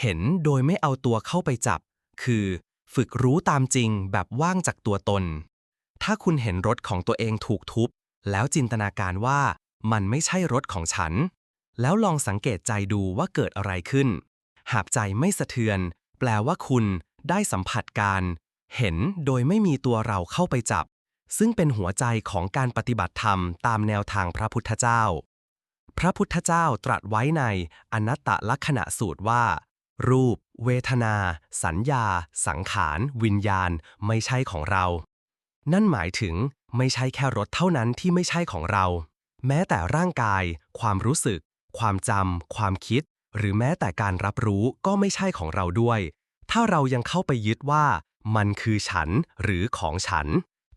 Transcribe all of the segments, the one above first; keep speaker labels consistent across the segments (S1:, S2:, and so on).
S1: เห็นโดยไม่เอาตัวเข้าไปจับ คือ ฝึกรู้ตามจริงแบบว่างจากตัวตน ถ้าคุณเห็นรถของตัวเองถูกทุบ แล้วจินตนาการว่ามันไม่ใช่รถของฉัน แล้วลองสังเกตใจดูว่าเกิดอะไรขึ้น หากใจไม่สะเทือน แปลว่าคุณได้สัมผัสการ เห็นโดยไม่มีตัวเราเข้าไปจับ ซึ่งเป็นหัวใจของการปฏิบัติธรรมตามแนวทางพระพุทธเจ้า พระพุทธเจ้าตรัสไว้ในอนัตตลักษณะสูตรว่า รูป เวทนา สัญญา สังขาร วิญญาณ ไม่ใช่ของเรา นั่นหมายถึงไม่ใช่แค่รถเท่านั้นที่ไม่ใช่ของเรา แม้แต่ร่างกาย ความรู้สึก ความจำ ความคิด หรือแม้แต่การรับรู้ก็ไม่ใช่ของเราด้วย ถ้าเรายังเข้าไปยึดว่า มันคือฉันหรือของฉัน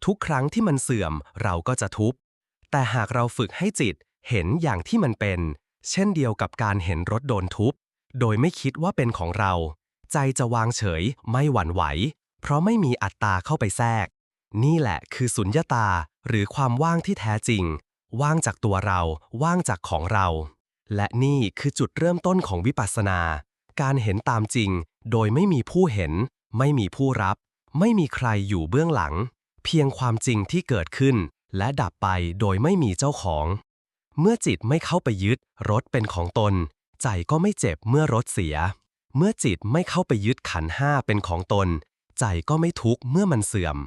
S1: ทุกครั้งที่มันเสื่อมเราก็จะทุบ แต่หากเราฝึกให้จิตเห็นอย่างที่มันเป็น เช่นเดียวกับการเห็นรถโดนทุบ โดยไม่คิดว่าเป็นของเรา ใจจะวางเฉยไม่หวั่นไหว เพราะไม่มีอัตตาเข้าไปแทรก นี่แหละคือสุญญตาหรือความว่างที่แท้จริง ว่างจากตัวเรา ว่างจากของเรา และนี่คือจุดเริ่มต้นของวิปัสสนา การเห็นตามจริง โดยไม่มีผู้เห็น ไม่มีผู้รับ ไม่มีใครอยู่เบื้องหลัง เพียงความจริงที่เกิดขึ้น และดับไปโดยไม่มีเจ้าของ เมื่อจิตไม่เข้าไปยึดรถเป็นของตน ใจก็ไม่เจ็บเมื่อรถเสีย เมื่อจิตไม่เข้าไปยึดขันห้าเป็นของตน ใจก็ไม่ทุกข์เมื่อมันเสื่อม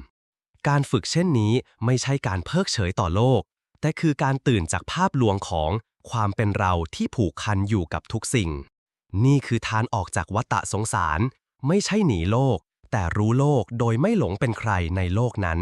S1: การฝึกเช่นนี้ไม่ใช่การเพิกเฉยต่อโลก แต่คือการตื่นจากภาพลวงของความเป็นเราที่ผูกพันอยู่กับทุกสิ่ง นี่คือทางออกจากวัฏฏะสงสาร ไม่ใช่หนีโลก แต่รู้โลกโดยไม่หลงเป็นใครในโลกนั้น